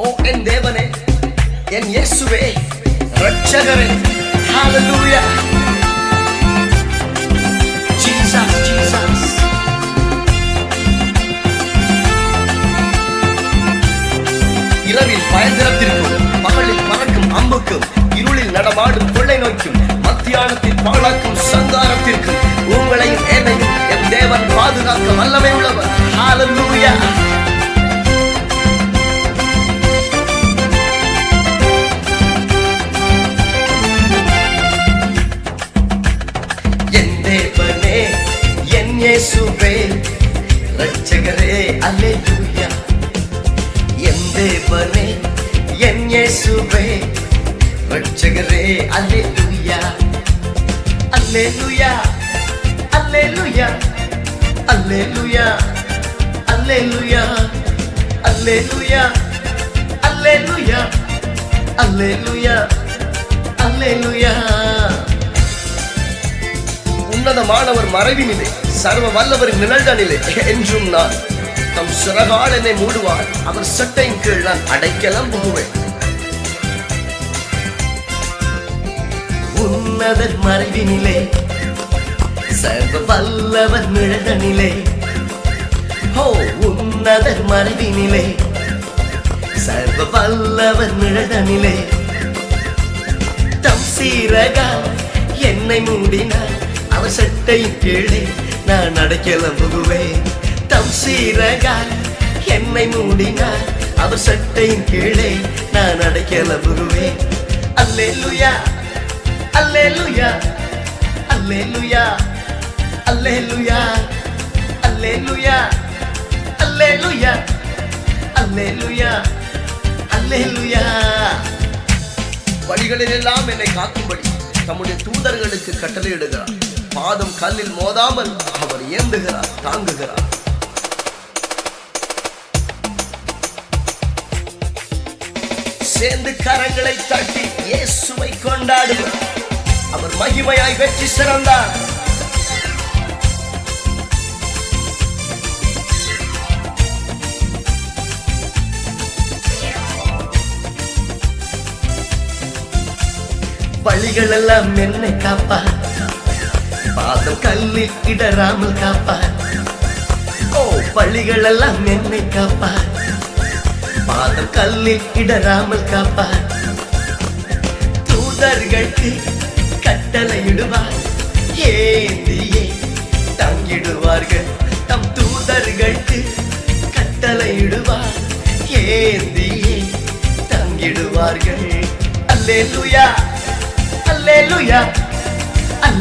ஓ என் தேவனே என் இயேசுவே ரட்சகரே ஹalleluya ஜீசஸ் ஜீசஸ் இரவில் பயந்திரத்திற்கும் பகலில் பறக்கும் அம்புக்கும் இருளில் நடமாடும் இயேசுவே ரட்சகரே அல்லேலூயா என் தேவனே என் இயேசுவே. ரட்சகரே அல்லேலூயா அல்லேலூயா அல்லேலூயா அல்லேலூயா அல்லேலூயா அல்லேலூயா அல்லேலூயா அல்லேலூயா அல்லேலூயா உன்னதமானவர் மறைவினிலே சர்வ வல்லவரின் நிழல்தனிலே என்றும் நான். தம் சிறகால் என்னை மூடுவார் அவர் சட்டையின் கீழ் நான் அடைக்கலாம் போவேன் உன்னதர் மறைவினிலே சர்வ வல்லவர் நிழல்தனிலே ஹோ உன்னதர் மறைவினிலே சர்வ வல்லவர் நிழல்தனிலே தம் சீரகால் என்னை மூடினார் அவர் சட்டை கீழே நான் அடைக்கலம் புகுவேன் தம் சீரகால் என்னை மூடினார். அவர் சட்டையின் கீழே நான் அடைக்கலம் புகுவேன் அல்லே லுயா அல்லே லுயா அல்லே லுயா அல்லே லுயா வழிகளில் எல்லாம் என்னை காக்கும்படி தம்முடைய தூதர்களுக்கு கட்டளையிடுகிறார். பாதம் கல்லில் மோதாமல் அவர் ஏந்துகிறார் தாங்குகிறார். சேர்ந்து கரங்களை தட்டி இயேசுவை கொண்டாடுகிறார். அவர் மகிமையாய் வெற்றி சிறந்தார். வழிகள் எல்லாம் என்னை காப்பா பாதம் கல்லில் இடராமல் காப்பார். ஓ பள்ளிகள் எல்லாம் என்னை காப்பார். பாதம் கல்லில் இடராமல் காப்பார். தூதர்களுக்கு கட்டளையிடுவார். ஏந்தியே தங்கிடுவார்கள். தம் தூதர்களுக்கு கட்டளையிடுவார். ஏந்தியே தங்கிடுவார்கள். அல்லேலூயா அல்லேலூயா.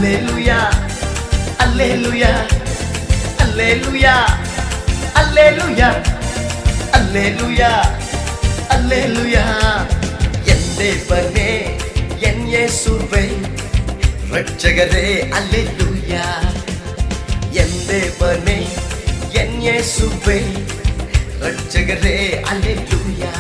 அல்லேலூயா அல்லேலூயா அல்லேலூயா அல்லேலூயா அல்லேலூயா அல்லேலூயா என் தேவனே என் இயேசுவே ரட்சகரே அல்லேலூயா என் தேவனே என் இயேசுவே ரட்சகரே அல்லேலூயா